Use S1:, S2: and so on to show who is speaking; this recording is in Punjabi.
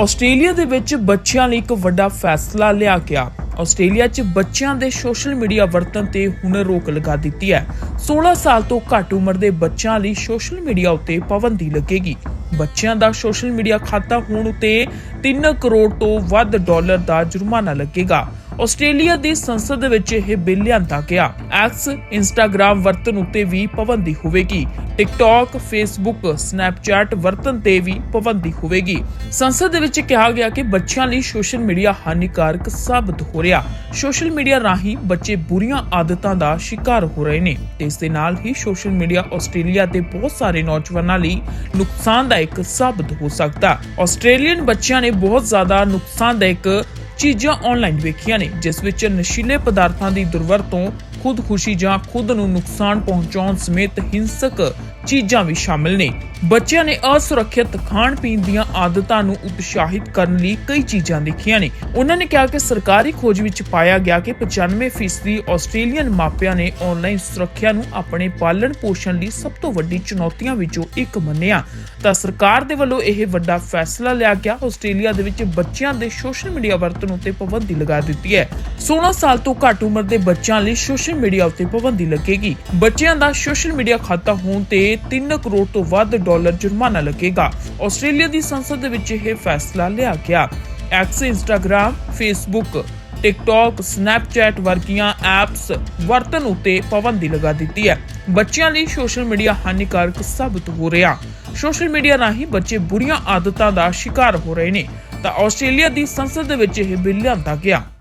S1: ਆਸਟ੍ਰੇਲੀਆ ਦੇ ਵਿੱਚ ਬੱਚਿਆਂ ਲਈ ਇੱਕ ਵੱਡਾ ਫੈਸਲਾ ਲਿਆ ਗਿਆ। ਆਸਟ੍ਰੇਲੀਆ 'ਚ ਬੱਚਿਆਂ ਦੇ ਸੋਸ਼ਲ ਮੀਡੀਆ ਵਰਤਣ ਤੇ ਹੁਣ ਰੋਕ ਲਗਾ ਦਿੱਤੀ ਹੈ। 16 ਸਾਲ ਤੋਂ ਘੱਟ ਉਮਰ ਦੇ ਬੱਚਿਆਂ ਲਈ ਸੋਸ਼ਲ ਮੀਡੀਆ ਉੱਤੇ ਪਾਬੰਦੀ ਲੱਗੇਗੀ। ਬੱਚਿਆਂ ਦਾ ਸੋਸ਼ਲ ਮੀਡੀਆ ਖਾਤਾ ਹੋਣ ਉਤੇ 3 ਕਰੋੜ ਤੋਂ ਵੱਧ ਡਾਲਰ ਦਾ ਜੁਰਮਾਨਾ ਲੱਗੇਗਾ। ਆਸਟ੍ਰੇਲੀਆ ਦੀ ਸੰਸਦ ਵਿੱਚ ਇਹ ਬਿੱਲ ਲਿਆਂਦਾ ਗਿਆ। ਐਕਸ ਇੰਸਟਾਗ੍ਰam ਵਰਤਣ ਉਤੇ ਵੀ ਪਾਬੰਦੀ ਹੋਵੇਗੀ। ਟਿਕਟੌਕ ਫੇਸਬੁੱਕ ਸਨੈਪਚੈਟ ਵਰਤਣ ਤੇ ਵੀ ਪਾਬੰਦੀ ਹੋਵੇਗੀ। ਸੰਸਦ ਦੇ ਵਿੱਚ ਕਿਹਾ ਗਿਆ ਕਿ ਬੱਚਿਆਂ ਲਈ ਸੋਸ਼ਲ ਮੀਡੀਆ ਹਾਨੀਕਾਰਕ ਸਾਬਤ ਹੋ ਰਿਹਾ। ਸੋਸ਼ਲ ਮੀਡੀਆ ਰਾਹੀਂ ਬੱਚੇ ਬੁਰੀਆਂ ਆਦਤਾਂ ਦਾ ਸ਼ਿਕਾਰ ਹੋ ਰਹੇ ਨੇ। ਤੇ ਇਸ ਦੇ ਨਾਲ ਹੀ ਸੋਸ਼ਲ ਮੀਡੀਆ ਆਸਟ੍ਰੇਲੀਆ ਦੇ ਬਹੁਤ ਸਾਰੇ ਨੌਜਵਾਨਾਂ ਲਈ ਨੁਕਸਾਨਦਾਇਕ ਸਾਬਤ ਹੋ ਸਕਦਾ। ਆਸਟ੍ਰੇਲੀਅਨ ਬੱਚਿਆਂ ਨੇ ਬਹੁਤ ਜ਼ਿਆਦਾ ਨੁਕਸਾਨਦਾਇਕ ਚੀਜ਼ਾਂ ਆਨਲਾਈਨ ਵੇਖੀਆਂ ਨੇ, ਜਿਸ ਵਿੱਚ ਨਸ਼ੀਲੇ ਪਦਾਰਥਾਂ ਦੀ ਦੁਰਵਰਤੋਂ, ਖੁਦਕੁਸ਼ੀ ਜਾਂ ਖੁਦ ਨੂੰ ਨੁਕਸਾਨ ਪਹੁੰਚਾਉਣ ਸਮੇਤ ਹਿੰਸਕ ਚੀਜ਼ਾਂ ਵੀ ਸ਼ਾਮਿਲ ਨੇ। ਬੱਚਿਆਂ ਨੇ ਅਸੁਰੱਖਿਅਤ ਖਾਣ ਪੀਣ ਦੀਆਂ ਆਦਤਾਂ ਨੂੰ ਉਤਸ਼ਾਹਿਤ ਕਰਨ ਲਈ ਕਈ ਚੀਜ਼ਾਂ ਦੇਖੀਆਂ ਨੇ। ਉਹਨਾਂ ਨੇ ਕਿਹਾ ਕਿ ਸਰਕਾਰੀ ਖੋਜ ਵਿੱਚ ਪਾਇਆ ਗਿਆ ਕਿ 95% ਆਸਟ੍ਰੇਲੀਅਨ ਮਾਪਿਆਂ ਨੇ ਆਨਲਾਈਨ ਸੁਰੱਖਿਆ ਨੂੰ ਆਪਣੇ ਪਾਲਣ ਪੋਸ਼ਣ ਲਈ ਸਭ ਤੋਂ ਵੱਡੀ ਚੁਣੌਤੀਆਂ ਵਿੱਚੋਂ ਇੱਕ ਮੰਨਿਆ। ਤਾਂ ਸਰਕਾਰ ਦੇ ਵੱਲੋਂ ਇਹ ਵੱਡਾ ਫੈਸਲਾ ਲਿਆ ਗਿਆ। ਆਸਟ੍ਰੇਲੀਆ ਦੇ ਵਿੱਚ ਬੱਚਿਆਂ ਦੇ ਸੋਸ਼ਲ ਮੀਡੀਆ ਵਰਤਣ ਉੱਤੇ ਪਾਬੰਦੀ ਲਗਾ ਦਿੱਤੀ ਹੈ। 16 ਸਾਲ ਤੋਂ ਘੱਟ ਉਮਰ ਦੇ ਬੱਚਿਆਂ ਲਈ ਸੋਸ਼ਲ ਮੀਡੀਆ ਉੱਤੇ ਪਾਬੰਦੀ ਲੱਗੇਗੀ। ਬੱਚਿਆਂ ਦਾ ਸੋਸ਼ਲ ਮੀਡੀਆ ਖਾਤਾ ਹੋਣ ਤੇ ਤੇ 3 ਕਰੋੜ ਤੋਂ ਵੱਧ ਡਾਲਰ ਜੁਰਮਾਨਾ ਲੱਗੇਗਾ। ਆਸਟ੍ਰੇਲੀਆ ਦੀ ਸੰਸਦ ਦੇ ਵਿੱਚ ਇਹ ਫੈਸਲਾ ਲਿਆ ਗਿਆ। X Instagram Facebook TikTok Snapchat ਵਰਗੀਆਂ ਐਪਸ ਵਰਤਨ ਉਤੇ ਪਾਬੰਦੀ ਲਗਾ ਦਿੱਤੀ ਹੈ। ਬੱਚਿਆਂ ਲਈ ਸੋਸ਼ਲ ਮੀਡੀਆ ਹਾਨੀਕਾਰਕ ਸਾਬਤ ਹੋ ਰਿਹਾ। ਸੋਸ਼ਲ ਮੀਡੀਆ ਰਾਹੀਂ ਬੱਚੇ ਬੁਰੀਆਂ ਆਦਤਾਂ ਦਾ ਸ਼ਿਕਾਰ ਹੋ ਰਹੇ ਨੇ। ਤਾਂ ਆਸਟ੍ਰੇਲੀਆ ਦੀ ਸੰਸਦ ਦੇ ਵਿੱਚ ਇਹ ਬਿੱਲ ਲਿਆਂਦਾ ਗਿਆ।